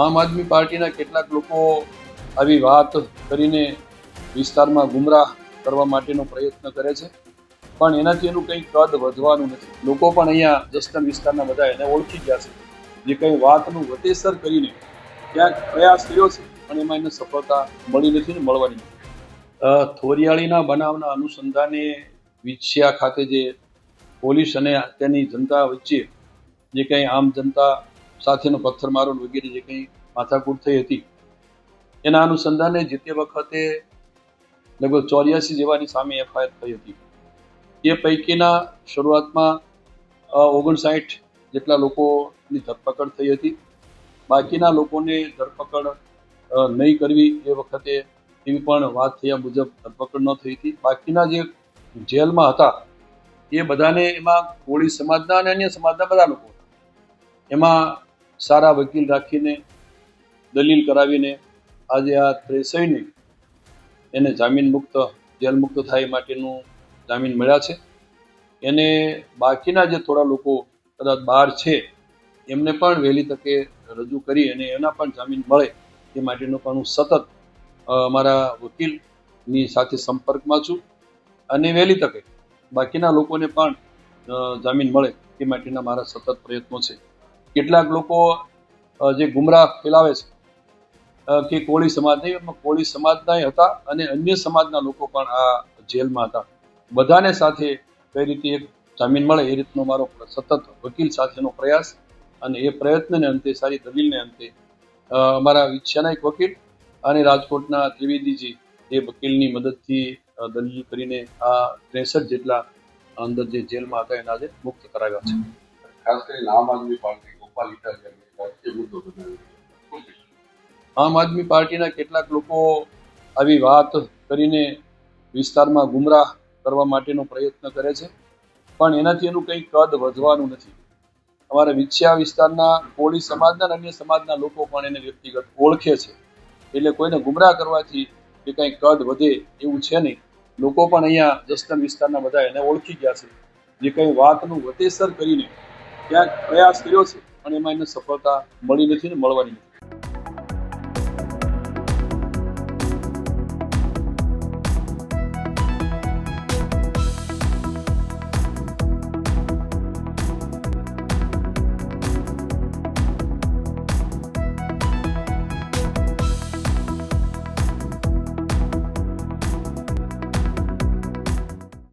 આમ આદમી પાર્ટીના કેટલાક લોકો આવી વાત કરીને વિસ્તારમાં ગુમરાહ કરવા માટેનો પ્રયત્ન કરે છે. પણ એનાથી એનું કંઈ કદ વધવાનું નથી. લોકો પણ અહીંયા જસ્ટન વિસ્તારના બધા એને ઓળખી ગયા છે. જે કંઈ વાતનું વતેસર કરીને ક્યાંક પ્રયાસ કર્યો છે, પણ એમાં એને સફળતા મળી નથી ને મળવાની. થોરિયાળીના બનાવના અનુસંધાને વિછિયા ખાતે જે પોલીસ અને તેની જનતા વચ્ચે જે કંઈ આમ જનતા સાથેનો પથ્થરમારો વગેરે જે કંઈ માથાકૂટ થઈ હતી, એના અનુસંધાને જે તે વખતે લગભગ ચોર્યાસી જેવાની સામે એફઆઈઆર થઈ હતી. એ પૈકીના શરૂઆતમાં ઓગણસાઠ જેટલા લોકોની ધરપકડ થઈ હતી. બાકીના લોકોને ધરપકડ નહીં કરવી એ વખતે એવી પણ વાત થયા મુજબ ધરપકડ ન થઈ હતી. બાકીના જે જેલમાં હતા, એ બધાને એમાં કોળી સમાજના અને અન્ય સમાજના બધા લોકો એમાં સારા વકીલ રાખીને, દલીલ કરાવીને, આજે આ ત્રેસઈને એને જામીન મુક્ત, જેલ મુક્ત થાય માટેનું જામીન મળ્યા છે. એને બાકીના જે થોડા લોકો કદાચ બહાર છે, એમને પણ વહેલી તકે રજૂ કરી અને એના પણ જામીન મળે એ માટેનું પણ હું સતત મારા વકીલની સાથે સંપર્કમાં છું અને વહેલી તકે બાકીના લોકોને પણ જામીન મળે એ માટેના મારા સતત પ્રયત્નો છે. કેટલાક લોકો જે ગુમરાહ ફેલાવે છે કે કોળી સમાજ નહીં કોળી સમાજના હતા અને અન્ય સમાજના લોકો પણ આ જેલમાં હતા. બધાને સાથે કઈ રીતે એક જામીન મળે, એ રીતનો મારો સતત વકીલ સાથેનો પ્રયાસ અને એ પ્રયત્નને અંતે, સારી દલીલને અંતે અમારા ઈચ્છાના એક વકીલ અને રાજકોટના ત્રિવેદીજી એ વકીલની મદદથી દલીલ કરીને આ ત્રેસઠ જેટલા અંદર જે જેલમાં હતા, એના આજે મુક્ત કરાવ્યા છે. ખાસ કરીને આમ આદમી પાર્ટી આમ આદમી પાર્ટીના કેટલાક લોકો આવી વાત કરીને વિસ્તારમાં ગુમરાહ કરવા માટેનો પ્રયત્ન કરે છે, પણ એનાથી એનું કંઈ કદ વધવાનું નથી. અમારા વિછ્યા વિસ્તારના કોળી સમાજના અને અન્ય સમાજના લોકો પણ એને વ્યક્તિગત ઓળખે છે. એટલે કોઈને ગુમરાહ કરવાથી કે કંઈ કદ વધે એવું છે નહીં. લોકો પણ અહીંયા જસદણ વિસ્તારના બધા એને ઓળખી ગયા છે. જે કંઈ વાતનું વતેસર કરીને ક્યાંક પ્રયાસ કર્યો છે પણ એમાં એને સફળતા મળી નથી ને મળવાની નથી.